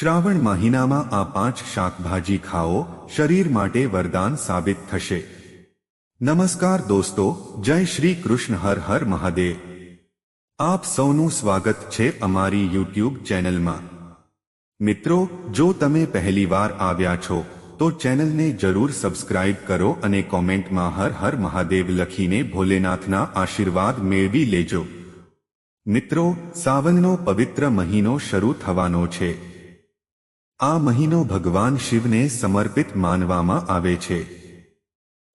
શ્રાવણ મહિનામાં આ પાંચ શાકભાજી ખાઓ, શરીર માટે વરદાન સાબિત થશે. નમસ્કાર દોસ્તો, જય શ્રી કૃષ્ણ, હર હર મહાદેવ. આપ સૌનું સ્વાગત છે અમારી યુટ્યુબ ચેનલમાં. મિત્રો, જો તમે પહેલીવાર આવ્યા છો, તો ચેનલને જરૂર સબસ્ક્રાઇબ કરો અને કોમેન્ટમાં હર હર મહાદેવ લખીને ભોલેનાથના આશીર્વાદ મેળવી લેજો. મિત્રો, સાવનનો પવિત્ર મહિનો શરૂ થવાનો છે. આ મહિનો ભગવાન શિવને સમર્પિત માનવામાં આવે છે.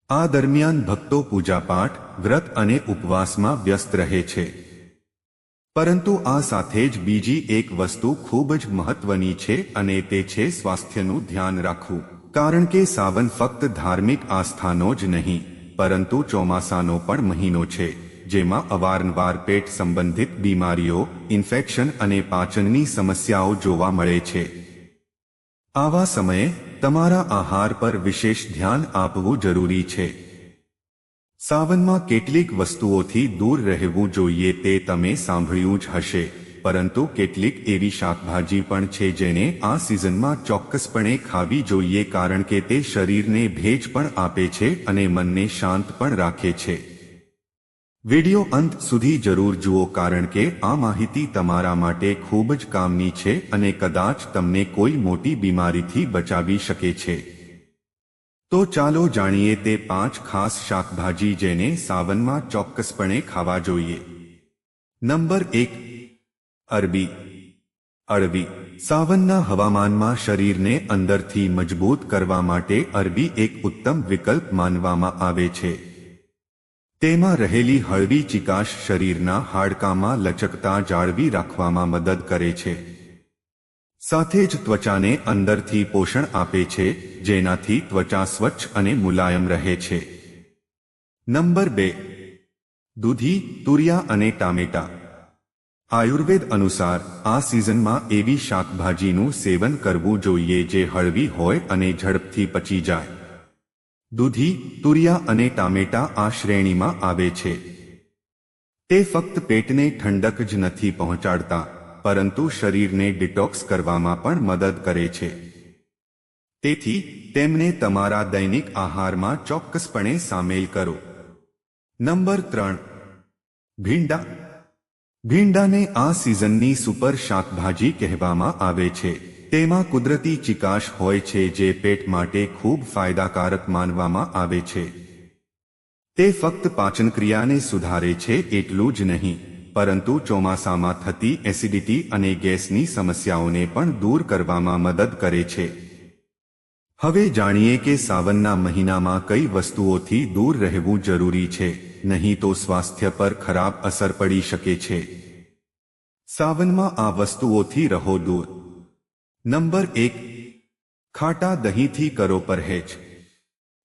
આ દરમિયાન ભક્તો પૂજાપાઠ, વ્રત અને ઉપવાસમાં વ્યસ્ત રહે છે. પરંતુ આ સાથે જ બીજી એક વસ્તુ ખૂબ જ મહત્વની છે અને તે છે સ્વાસ્થ્યનું ધ્યાન રાખવું. કારણ કે સાવન ફક્ત ધાર્મિક આસ્થાનો જ નહીં, પરંતુ ચોમાસાનો પણ મહિનો છે, જેમાં અવારનવાર પેટ સંબંધિત બીમારીઓ, ઇન્ફેક્શન અને પાચનની સમસ્યાઓ જોવા મળે છે. આવા સમયે તમારા આહાર પર વિશેષ ધ્યાન આપવું જરૂરી છે. સાવનમાં કેટલીક વસ્તુઓથી દૂર રહેવું જોઈએ તે તમે સાંભળ્યું જ હશે, પરંતુ કેટલીક એવી શાકભાજી પણ છે જેને આ સિઝનમાં ચોક્કસપણે ખાવી જોઈએ કારણ કે તે શરીરને ભેજ પણ આપે છે અને મનને શાંત પણ રાખે છે. વિડિયો અંત સુધી જરૂર જુઓ કારણ કે આ માહિતી તમારા માટે ખૂબ જ કામની છે અને કદાચ તમને કોઈ મોટી બીમારીથી બચાવી શકે છે. તો ચાલો જાણીએ તે પાંચ ખાસ શાકભાજી જેને સાવનમાં ચોક્કસપણે ખાવા જોઈએ. નંબર એક, અરબી. અળવી સાવનના હવામાનમાં શરીરને અંદરથી મજબૂત કરવા માટે અરબી એક ઉત્તમ વિકલ્પ માનવામાં આવે છે. તેમાં રહેલી હળવી ચિકાશ શરીરના હાડકામાં લચકતા જાળવી રાખવામાં મદદ કરે છે. સાથે જ ત્વચાને અંદરથી પોષણ આપે છે, જેનાથી ત્વચા સ્વચ્છ અને મુલાયમ રહે છે. નંબર બે. દૂધી, તુરિયા અને ટામેટા. આયુર્વેદ અનુસાર, આ સિઝનમાં એવી શાકભાજીનું સેવન કરવું જોઈએ જે હળવી હોય અને ઝડપથી પચી જાય. દૂધી, તુરિયા અને ટામેટા આ શ્રેણીમાં આવે છે. તે ફક્ત પેટને ઠંડક જ નથી પહોંચાડતા, પરંતુ શરીરને ડિટોક્સ કરવામાં પણ મદદ કરે છે. તેથી, તેમને તમારા દૈનિક આહારમાં ચોક્કસપણે સામેલ કરો. નંબર ત્રણ. ભીંડા. ભીંડાને આ સિઝનની સુપર શાકભાજી કહેવામાં આવે છે. તેમાં કુદરતી ચિકાશ હોય છે જે પેટ માટે ખૂબ ફાયદાકારક માનવામાં આવે છે. તે ફક્ત પાચનક્રિયાને સુધારે છે એટલું જ નહીં, પરંતુ ચોમાસામાં થતી એસિડિટી અને ગેસની સમસ્યાઓને પણ દૂર કરવામાં મદદ કરે છે. હવે જાણીએ કે સાવનના મહિનામાં કઈ વસ્તુઓથી દૂર રહેવું જરૂરી છે, નહીં તો સ્વાસ્થ્ય પર ખરાબ અસર પડી શકે છે. સાવનમાં આ વસ્તુઓથી રહો દૂર. નંબર એક, ખાટા દહીંથી કરો પરહેજ.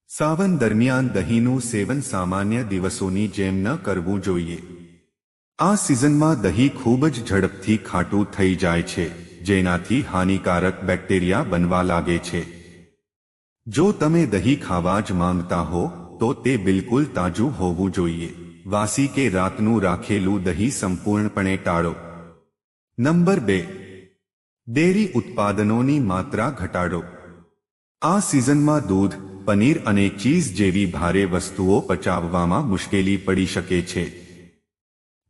સાવન દરમિયાન દહીંનું સેવન સામાન્ય દિવસોની જેમ ન કરવું જોઈએ. આ સિઝનમાં દહીં ખૂબ જ ઝડપથી ખાટું થઈ જાય છે, જેનાથી હાનિકારક બેક્ટેરિયા બનવા લાગે છે. જો તમે દહીં ખાવા જ માંગતા હો, તો તે બિલકુલ તાજું હોવું જોઈએ. વાસી કે રાતનું રાખેલું દહીં સંપૂર્ણપણે ટાળો. નંબર બે ડેરી ઉત્પાદનોની માત્રા ઘટાડો. આ સિઝનમાં દૂધ, પનીર અને ચીઝ જેવી ભારે વસ્તુઓ પચાવવામાં મુશ્કેલી પડી શકે છે.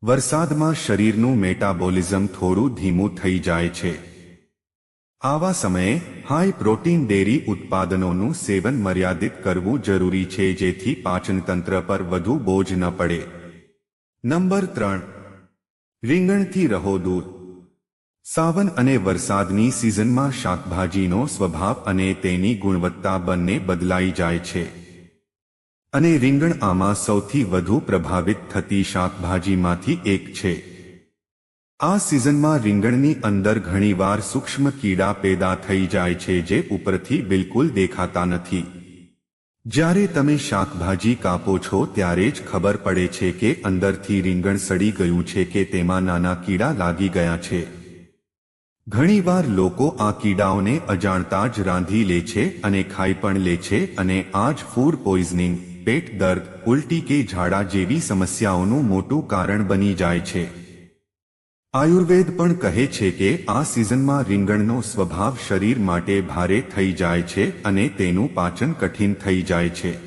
વરસાદમાં શરીરનું મેટાબોલિઝમ થોડું ધીમું થઈ જાય છે. આવા સમયે, હાઈ પ્રોટીન ડેરી ઉત્પાદનોનું સેવન મર્યાદિત કરવું જરૂરી છે જેથી પાચનતંત્ર પર વધુ બોજ ન પડે. નંબર ત્રણ. રીંગણથી રહો દૂર સાવન અને વરસાદની સિઝનમાં શાકભાજીનો સ્વભાવ અને તેની ગુણવત્તા બંને બદલાઈ જાય છે. અને રીંગણ આમાં સૌથી વધુ પ્રભાવિત થતી શાકભાજીમાંથી એક છે. આ સિઝનમાં રીંગણની અંદર ઘણીવાર સૂક્ષ્મ કીડા પેદા થઈ જાય છે જે ઉપરથી બિલકુલ દેખાતા નથી. જ્યારે તમે શાકભાજી કાપો છો ત્યારે જ ખબર પડે છે કે અંદરથી રીંગણ સડી ગયું છે કે તેમાં નાના કીડા લાગી ગયા છે. ઘણીવાર લોકો આ કીડાઓને અજાણતા જ રાંધી લે છે અને ખાઈ પણ લે છે અને આ જ ફૂડ પોઈઝનિંગ, પેટ દર્દ, ઉલટી કે ઝાડા જેવી સમસ્યાઓનું મોટું કારણ બની જાય છે. આયુર્વેદ પણ કહે છે કે આ સિઝનમાં રીંગણનો સ્વભાવ શરીર માટે ભારે થઈ જાય છે અને તેનું પાચન કઠિન થઈ જાય છે.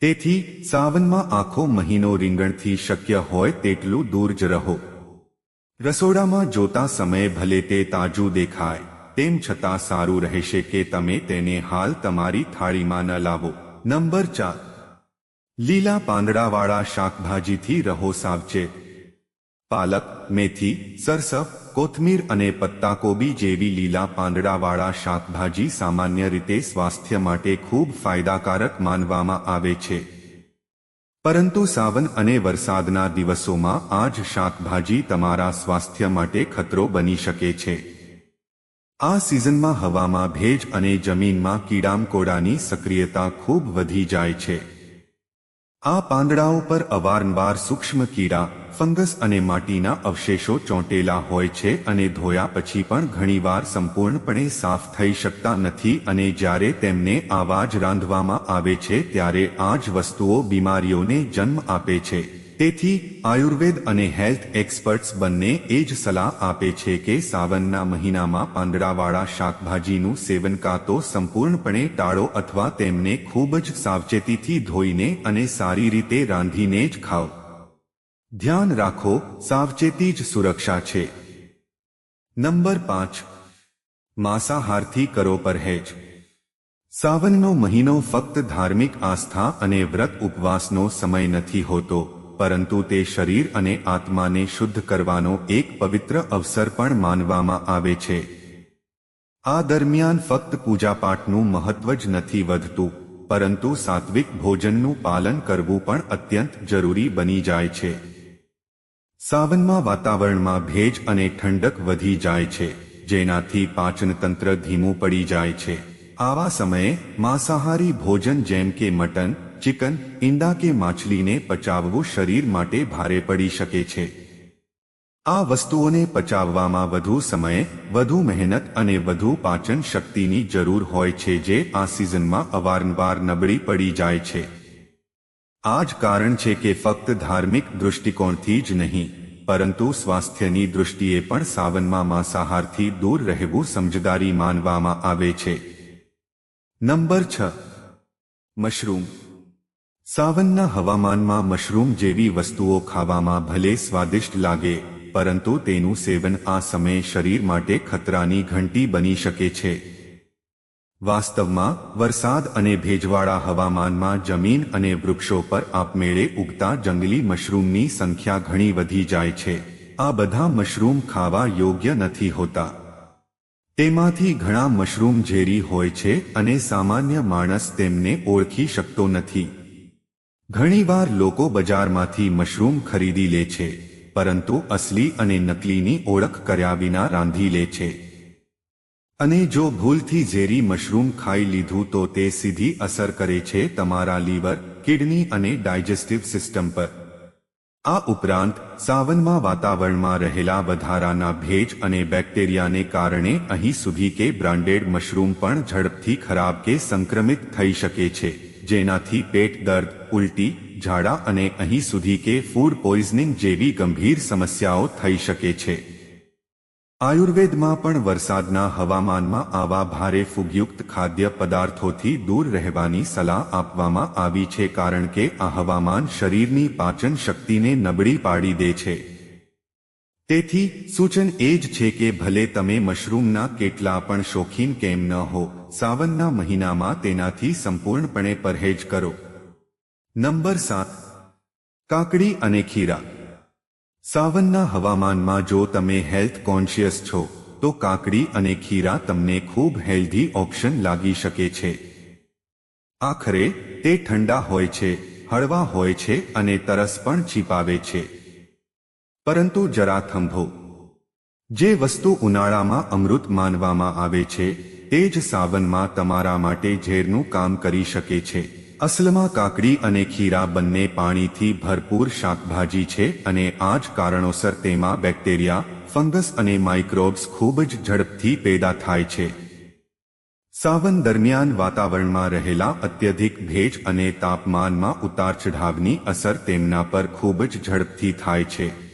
તેથી, સાવનમાં આખો મહિનો રીંગણથી શક્ય હોય તેટલું દૂર જ રહો. રસોડામાં જોતા સમયે ભલે તે તાજું દેખાય, તેમ છતાં સારું રહેશે કે તમે તેને હાલ તમારી થાળીમાં ન લાવો. નંબર ચાર. લીલા પાંદડાવાળા શાકભાજીથી રહો સાવચેત. પાલક, મેથી સરસવ કોથમીર અને પત્તાકોબી જેવી લીલા પાંદડાવાળા શાકભાજી સામાન્ય રીતે સ્વાસ્થ્ય માટે ખૂબ ફાયદાકારક માનવામાં આવે છે. પરંતુ સાવન અને વરસાદના દિવસોમાં આ જ શાકભાજી તમારા સ્વાસ્થ્ય માટે ખતરો બની શકે છે. આ સિઝનમાં હવામાં ભેજ અને જમીનમાં કીડામકોડાની સક્રિયતા ખૂબ વધી જાય છે. આ પાંદડાઓ પર અવારનવાર સૂક્ષ્મ કીડા ફંગસ અને માટીના અવશેષો ચોંટેલા હોય છે અને ધોયા પછી પણ ઘણીવાર સંપૂર્ણપણે સાફ થઈ શકતા નથી અને જ્યારે તેમને આવા જ રાંધવામાં આવે છે ત્યારે આ જ વસ્તુઓ બીમારીઓને જન્મ આપે છે. તેથી, આયુર્વેદ અને હેલ્થ એક્સપર્ટ્સ બંને એ જ સલાહ આપે છે કે સાવનના મહિનામાં પાંદડાવાળા શાકભાજીનું સેવન કાં તો સંપૂર્ણપણે ટાળો અથવા તેમને ખૂબ જ સાવચેતીથી ધોઈને અને સારી રીતે રાંધીને જ ખાઓ. ધ્યાન રાખો, સાવચેતી જ સુરક્ષા છે. નંબર પાંચ, માંસાહારથી કરો પરહેજ. સાવનનો મહિનો ફક્ત ધાર્મિક આસ્થા અને વ્રત ઉપવાસનો સમય નથી હોતો, પરંતુ તે શરીર અને આત્માને શુદ્ધ કરવાનો એક પવિત્ર અવસર પણ માનવામાં આવે છે. આ દરમિયાન ફક્ત પૂજાપાઠનું મહત્વ જ નથી વધતું, પરંતુ સાત્વિક ભોજનનું પાલન કરવું પણ અત્યંત જરૂરી બની જાય છે. સાવનમાં વાતાવરણમાં ભેજ અને ઠંડક વધી જાય છે, જેનાથી પાચનતંત્ર ધીમું પડી જાય છે. આવા સમયે માંસાહારી ભોજન જેમ કે મટન, ચિકન, ઈંડા કે માછલીને પચાવવું શરીર માટે ભારે પડી શકે છે. આ વસ્તુઓને પચાવવામાં વધુ સમય, વધુ મહેનત અને વધુ પાચન શક્તિની જરૂર હોય છે જે આ સિઝનમાં અવારનવાર નબળી પડી જાય છે. આ જ કારણ છે કે ફક્ત ધાર્મિક દૃષ્ટિકોણથી જ નહીં, પરંતુ સ્વાસ્થ્યની દૃષ્ટિએ પણ સાવનમાં માંસાહારથી દૂર રહેવું સમજદારી માનવામાં આવે છે. નંબર છ. મશરૂમ. સાવનના હવામાનમાં મશરૂમ જેવી વસ્તુઓ ખાવામાં ભલે સ્વાદિષ્ટ લાગે, પરંતુ તેનું સેવન આ સમયે શરીર માટે ખતરાની ઘંટી બની શકે છે. વાસ્તવમાં, વરસાદ અને ભેજવાળા હવામાનમાં જમીન અને વૃક્ષો પર આપમેળે ઉગતા જંગલી મશરૂમની સંખ્યા ઘણી વધી જાય છે. આ બધા મશરૂમ ખાવા યોગ્ય નથી હોતા. તેમાંથી ઘણા મશરૂમ ઝેરી હોય છે અને સામાન્ય માણસ તેમને ઓળખી શકતો નથી. ઘણીવાર લોકો બજારમાંથી મશરૂમ ખરીદી લે છે, પરંતુ અસલી અને નકલીની ઓળખ કર્યા વિના રાંધી લે છે. અને જો ભૂલથી ઝેરી મશરૂમ ખાઈ લીધું તો તે સીધી અસર કરે છે તમારા લીવર, કિડની અને ડાયજેસ્ટિવ સિસ્ટમ પર. આ ઉપરાંત, સાવનમાં વાતાવરણમાં રહેલા વધારાના ભેજ અને બેક્ટેરિયાને કારણે અહીં સુધી કે બ્રાન્ડેડ મશરૂમ પણ ઝડપથી ખરાબ કે સંક્રમિત થઈ શકે છે, જેનાથી પેટ દર્દ, ઉલટી, ઝાડા અને અહીં સુધી કે ફૂડ પોઈઝનિંગ જેવી ગંભીર સમસ્યાઓ થઈ શકે છે. આયુર્વેદમાં પણ વરસાદના હવામાનમાં આવા ભારે ફૂગયુક્ત ખાદ્ય પદાર્થોથી દૂર રહેવાની સલાહ આપવામાં આવી છે કારણ કે આ હવામાન શરીરની પાચન શક્તિને નબળી પાડી દે છે. તેથી, સૂચન એ જ છે કે ભલે તમે મશરૂમના કેટલા પણ શોખીન કેમ ન હો, સાવનના મહિનામાં તેનાથી સંપૂર્ણપણે પરહેજ કરો. નંબર સાત. કાકડી અને ખીરા. સાવનના હવામાનમાં જો તમે હેલ્થ કોન્શિયસ છો, તો કાકડી અને ખીરા તમને ખૂબ હેલ્ધી ઓપ્શન લાગી શકે છે. આખરે, તે ઠંડા હોય છે, હળવા હોય છે અને તરસ પણ છીપાવે છે. પરંતુ જરા થંભો. જે વસ્તુ ઉનાળામાં અમૃત માનવામાં આવે છે, તે જ સાવનમાં તમારા માટે ઝેરનું કામ કરી શકે છે. અસલમાં કાકડી અને ખીરા બંને પાણીથી ભરપૂર શાકભાજી છે અને આ જ કારણોસર તેમાં બેક્ટેરિયા, ફંગસ અને માઇક્રોબ્સ ખૂબ જ ઝડપથી પેદા થાય છે. સાવન દરમિયાન વાતાવરણમાં રહેલા અત્યધિક ભેજ અને તાપમાનમાં ઉતાર ચઢાવની અસર તેમના પર ખૂબ જ ઝડપથી થાય છે.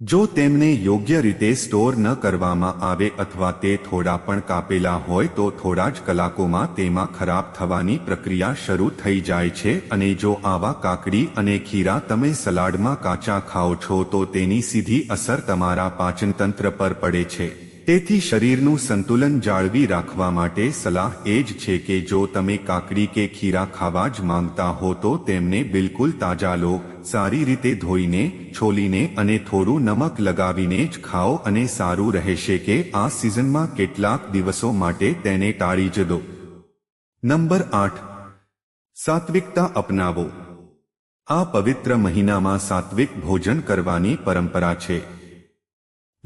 જો તેમને યોગ્ય રીતે સ્ટોર ન કરવામાં આવે અથવા તે થોડા પણ કાપેલા હોય તો થોડા જ કલાકોમાં તેમાં ખરાબ થવાની પ્રક્રિયા શરૂ થઈ જાય છે અને જો આવા કાકડી અને ખીરા તમે સલાડમાં કાચા ખાઓ છો તો તેની સીધી અસર તમારા પાચનતંત્ર પર પડે છે. તેથી શરીરનું સંતુલન જાળવી રાખવા માટે સલાહ એ જ છે કે જો તમે કાકડી કે ખીરા ખાવા જ માંગતા હો તો તેમને બિલકુલ તાજા લો, સારી રીતે ધોઈને, છોલીને અને થોડું નમક લગાવીને જ ખાઓ અને સારું રહેશે કે આ સિઝનમાં કેટલાક દિવસો માટે તેને ટાળી જ દો. નંબર આઠ. સાત્વિકતા અપનાવો. આ પવિત્ર મહિનામાં સાત્વિક ભોજન કરવાની પરંપરા છે.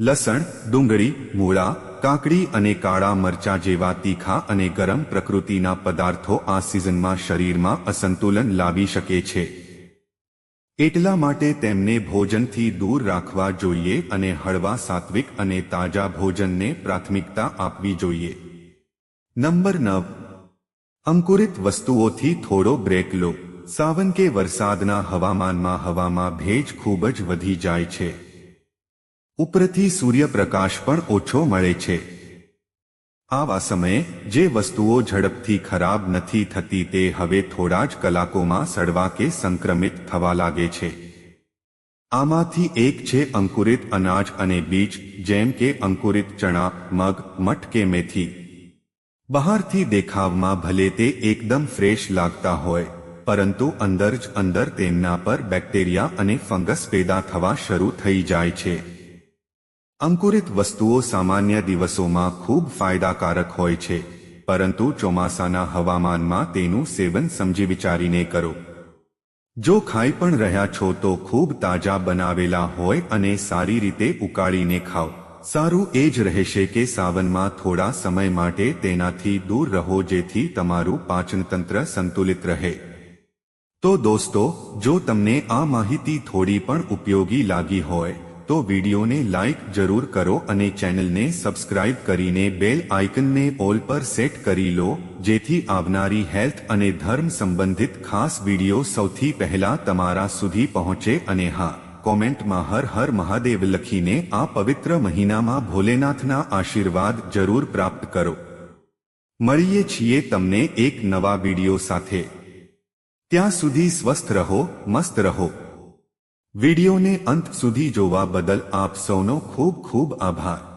લસણ, ડુંગળી, મૂળા, કાકડી અને કાળા મરચા જેવા તીખા અને ગરમ પ્રકૃતિના પદાર્થો આ સિઝનમાં શરીરમાં અસંતુલન લાવી શકે છે. એટલા માટે તેમને ભોજનથી દૂર રાખવા જોઈએ અને હળવા સાત્વિક અને તાજા ભોજનને પ્રાથમિકતા આપવી જોઈએ. નંબર નવ. અંકુરિત વસ્તુઓથી થોડો બ્રેક લો. સાવન કે વરસાદના હવામાનમાં હવામાં ભેજ ખૂબ જ વધી જાય છે. ઉપરથી સૂર્યપ્રકાશ પણ ઓછો મળે છે. આવા સમયે જે વસ્તુઓ ઝડપથી ખરાબ નથી થતી તે હવે થોડા જ કલાકોમાં સડવા કે સંક્રમિત થવા લાગે છે. આમાંથી એક છે અંકુરિત અનાજ અને બીજ, જેમ કે અંકુરિત ચણા, મગ, મઠ કે મેથી. બહારથી દેખાવમાં ભલે તે એકદમ ફ્રેશ લાગતા હોય, પરંતુ અંદર જ અંદર તેમના પર બેક્ટેરિયા અને ફંગસ પેદા થવા શરૂ થઈ જાય છે. અંકુરિત વસ્તુઓ સામાન્ય દિવસોમાં ખૂબ ફાયદાકારક હોય છે, પરંતુ ચોમાસાના હવામાનમાં તેનું સેવન સમજી વિચારીને કરો. જો ખાઈ પણ રહ્યા છો તો ખૂબ તાજા બનાવેલા હોય અને સારી રીતે ઉકાળીને ખાઓ. સારું એ જ રહેશે કે સાવનમાં થોડા સમય માટે તેનાથી દૂર રહો જેથી તમારું પાચનતંત્ર સંતુલિત રહે. તો દોસ્તો, જો તમને આ માહિતી થોડી પણ ઉપયોગી લાગી હોય તો વિડીયોને લાઇક જરૂર કરો અને ચેનલને સબસ્ક્રાઇબ કરીને બેલ આઇકનને ઓલ પર સેટ કરી લો, જેથી આવનારી હેલ્થ અને ધર્મ સંબંધિત ખાસ વીડિયો સૌથી પહેલા તમારા સુધી પહોંચે અને હા, કોમેન્ટમાં હર હર મહાદેવ લખીને આ પવિત્ર મહિનામાં ભોલેનાથના આશીર્વાદ જરૂર પ્રાપ્ત કરો. મળીએ છીએ તમને એક નવા વીડિયો સાથે. ત્યાં સુધી સ્વસ્થ રહો, મસ્ત રહો. વિડીયોને અંત સુધી જોવા બદલ આપ સૌનો ખૂબ ખૂબ આભાર.